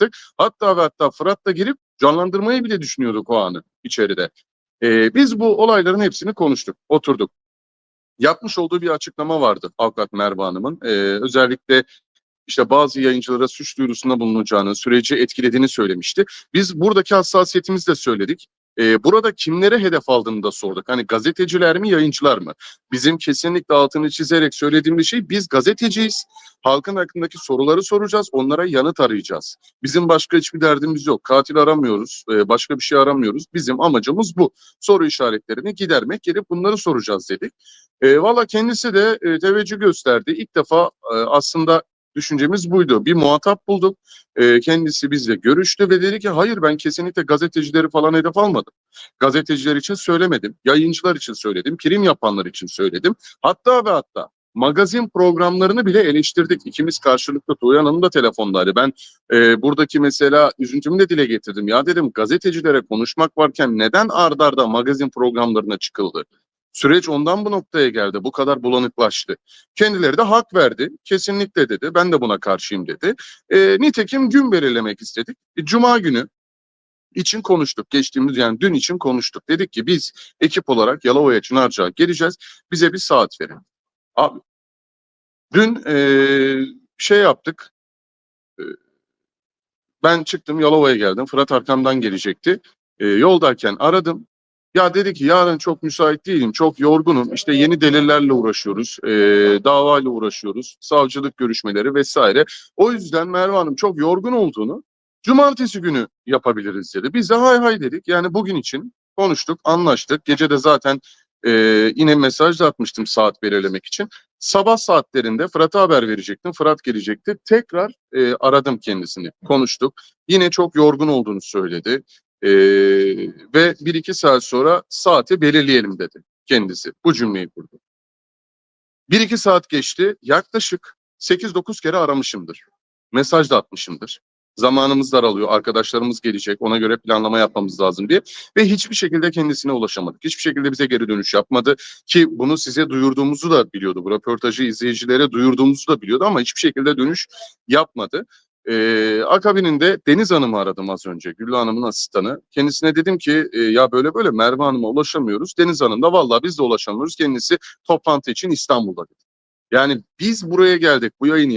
yaptık. Hatta ve hatta Fırat'la girip canlandırmayı bile düşünüyorduk o anı içeride. Ee, biz bu olayların hepsini konuştuk, oturduk. Yapmış olduğu bir açıklama vardı avukat Merve Hanım'ın. Ee, özellikle işte bazı yayıncılara suç duyurusunda bulunacağını, süreci etkilediğini söylemişti. Biz buradaki hassasiyetimizi de söyledik. Ee, burada kimlere hedef aldığını da sorduk. Hani gazeteciler mi, yayıncılar mı? Bizim kesinlikle altını çizerek söylediğimiz şey biz gazeteciyiz. Halkın hakkındaki soruları soracağız, onlara yanıt arayacağız. Bizim başka hiçbir derdimiz yok. Katil aramıyoruz, e, başka bir şey aramıyoruz. Bizim amacımız bu. Soru işaretlerini gidermek, gelip bunları soracağız dedik. E, Valla kendisi de e, teveccüh gösterdi. İlk defa e, aslında düşüncemiz buydu. Bir muhatap bulduk. E, kendisi bizle görüştü ve dedi ki hayır ben kesinlikle gazetecileri falan hedef almadım. Gazeteciler için söylemedim. Yayıncılar için söyledim. Prim yapanlar için söyledim. Hatta ve hatta magazin programlarını bile eleştirdik. İkimiz karşılıklı Tuğyan Hanım da telefondaydı. Ben e, buradaki mesela üzüntümü de dile getirdim. Ya dedim gazetecilere konuşmak varken neden ard arda magazin programlarına çıkıldı? Süreç ondan bu noktaya geldi. Bu kadar bulanıklaştı. Kendileri de hak verdi. Kesinlikle dedi. Ben de buna karşıyım dedi. E, nitekim gün belirlemek istedik. E, Cuma günü için konuştuk. Geçtiğimiz yani dün için konuştuk. Dedik ki biz ekip olarak Yalova'ya Çınarca'ya geleceğiz. Bize bir saat verin. Abi dün e, şey yaptık. E, ben çıktım Yalova'ya geldim. Fırat arkamdan gelecekti. E, yoldayken aradım. Ya dedi ki yarın çok müsait değilim, çok yorgunum. İşte yeni delillerle uğraşıyoruz, e, davayla uğraşıyoruz, savcılık görüşmeleri vesaire. O yüzden Merve Hanım çok yorgun olduğunu cumartesi günü yapabiliriz dedi. Biz de hay hay dedik. Yani bugün için konuştuk, anlaştık. Gece de zaten e, yine mesaj da atmıştım saat belirlemek için. Sabah saatlerinde Fırat'a haber verecektim. Fırat gelecekti. Tekrar e, aradım kendisini. Konuştuk. Yine çok yorgun olduğunu söyledi. Ee, ve bir iki saat sonra saati belirleyelim dedi kendisi. Bu cümleyi kurdu. Bir iki saat geçti. Yaklaşık 8-9 kere aramışımdır. Mesaj da atmışımdır. Zamanımız daralıyor. Arkadaşlarımız gelecek. Ona göre planlama yapmamız lazım diye. Ve hiçbir şekilde kendisine ulaşamadık. Hiçbir şekilde bize geri dönüş yapmadı. Ki bunu size duyurduğumuzu da biliyordu. Bu röportajı izleyicilere duyurduğumuzu da biliyordu ama hiçbir şekilde dönüş yapmadı. Ee, akabininde Deniz Hanım'ı aradım az önce. Güllü Hanım'ın asistanı. Kendisine dedim ki e, ya böyle böyle Merve Hanım'a ulaşamıyoruz. Deniz Hanım da vallahi biz de ulaşamıyoruz. Kendisi toplantı için İstanbul'da dedi. Yani biz buraya geldik bu yayını